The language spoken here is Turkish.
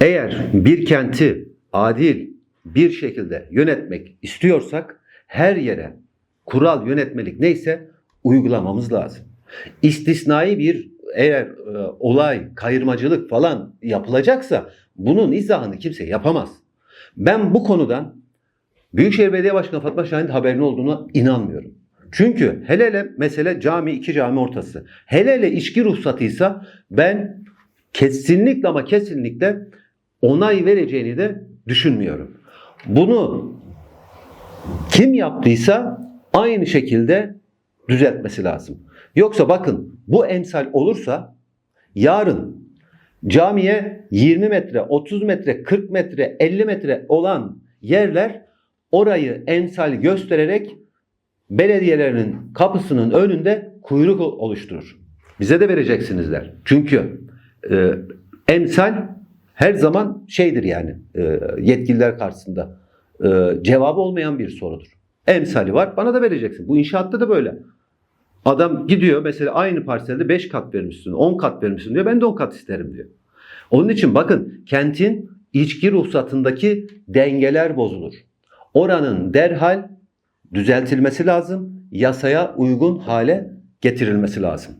Eğer bir kenti adil bir şekilde yönetmek istiyorsak her yere kural yönetmelik neyse uygulamamız lazım. İstisnai bir eğer e, olay, kayırmacılık falan yapılacaksa bunun izahını kimse yapamaz. Ben bu konudan Büyükşehir Belediye Başkanı Fatma Şahin'in haberinin olduğuna inanmıyorum. Çünkü hele hele mesele cami iki cami ortası. Hele hele içki ruhsatıysa ben kesinlikle ama kesinlikle onay vereceğini de düşünmüyorum. Bunu kim yaptıysa aynı şekilde düzeltmesi lazım. Yoksa bakın bu emsal olursa yarın camiye 20 metre, 30 metre, 40 metre, 50 metre olan yerler orayı emsal göstererek belediyelerinin kapısının önünde kuyruk oluşturur. Bize de vereceksiniz der. Çünkü e, emsal her zaman şeydir yani e, yetkililer karşısında e, cevabı olmayan bir sorudur. Emsali var bana da vereceksin. Bu inşaatta da böyle. Adam gidiyor mesela aynı parselde 5 kat vermişsin, 10 kat vermişsin diyor. Ben de 10 kat isterim diyor. Onun için bakın kentin içki ruhsatındaki dengeler bozulur. Oranın derhal düzeltilmesi lazım, yasaya uygun hale getirilmesi lazım.